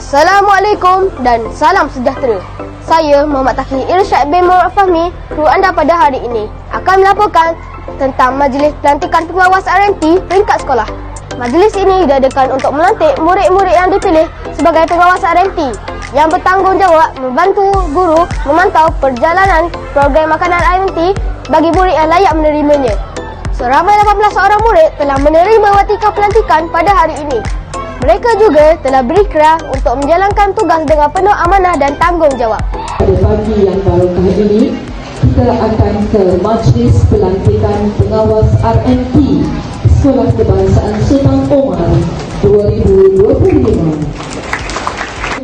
Assalamualaikum dan salam sejahtera. Saya Muhammad Taki Irsyad bin Muhammad Fahmi, kru anda pada hari ini akan melaporkan tentang Majlis Pelantikan Pengawas RMT peringkat sekolah. Majlis ini diadakan untuk melantik murid-murid yang dipilih sebagai pengawas RMT yang bertanggungjawab membantu guru memantau perjalanan program makanan RMT bagi murid yang layak menerimanya. Seramai 18 orang murid telah menerima watika pelantikan pada hari ini. Mereka juga telah berikhrar untuk menjalankan tugas dengan penuh amanah dan tanggungjawab. Pada pagi yang barokah ini, kita akan ke Majlis Pelantikan Pengawas RNP Sekolah Kebangsaan Sultan Omar 2025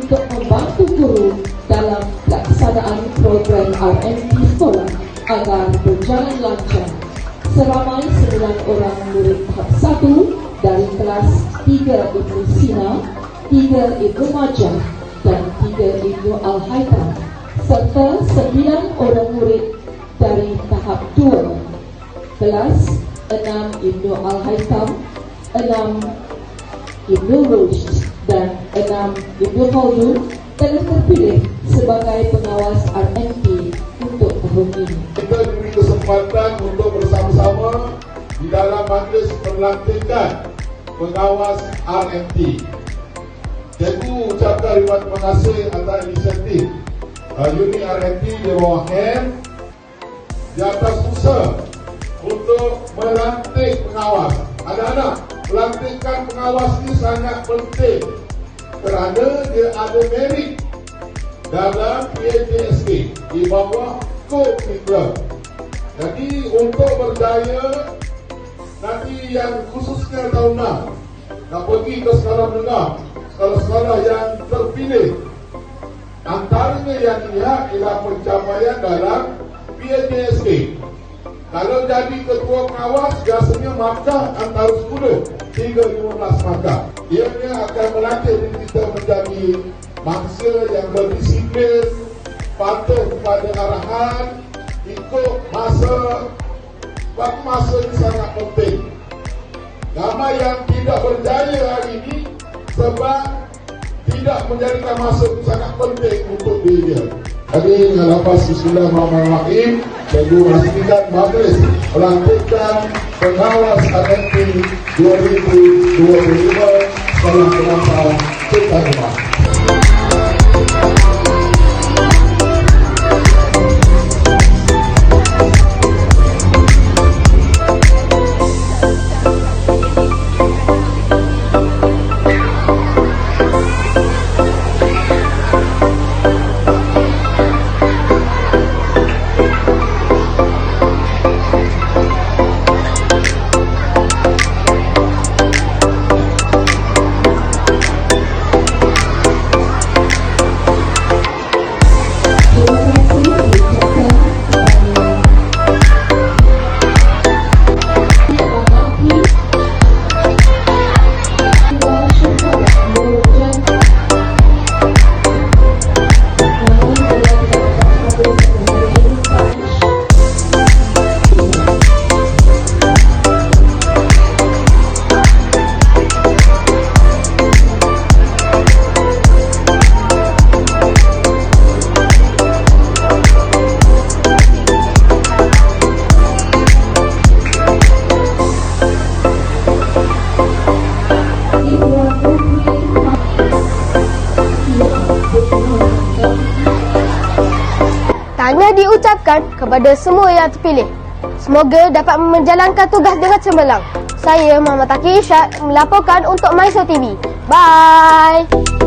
untuk membantu guru dalam pelaksanaan program RNP sekolah agar berjalan lancar. Seramai 9 orang murid tahap 1 dari kelas 3 Ibnu Sina, 3 Ibnu Majah dan 3 Ibnu Al-Haytham serta 9 orang murid dari tahap 2 kelas 6 Ibnu Al-Haytham, 6 Ibnu Rushd dan 6 Ibnu Khaldun telah terpilih sebagai pengawas RNP untuk tahun ini. kita diberi kesempatan untuk bersama-sama di dalam majlis pelantikan pengawas RMT. Cikgu ucapkan terima kasih atas inisiatif uh, unit RMT di bawah HEM di atas usaha untuk melantik pengawas. Anak-anak, pelantikan pengawas ini sangat penting kerana dia ada merit dalam PAJSK di bawah kod curriculum. Jadi untuk berjaya nanti yang khususnya tahun 6 nak pergi ke sekolah menengah, sekolah-sekolah yang terpilih. Antaranya yang dilihat ialah pencapaian dalam PAJSK. Kalau jadi ketua pengawas biasanya markah antara 10 hingga 15 markah. Ianya akan melatih diri kita menjadi bangsa yang berdisiplin, patuh kepada arahan, ikut masa. Waktu masa ini sangat penting. Ramai yang tidak berjaya hari ini sebab tidak menjadikan masa itu sangat penting untuk dia. Jadi dengan lepas Bismillahirrahmanirrahim Cikgu memastikan majlis pelantikan pengawas RNP 2025 Sekolah Kebangsaan Sultan Umar. Diucapkan kepada semua yang terpilih. Semoga dapat menjalankan tugas dengan cemerlang. Saya Muhammad Taki Isyad melaporkan untuk Mysore TV. Bye.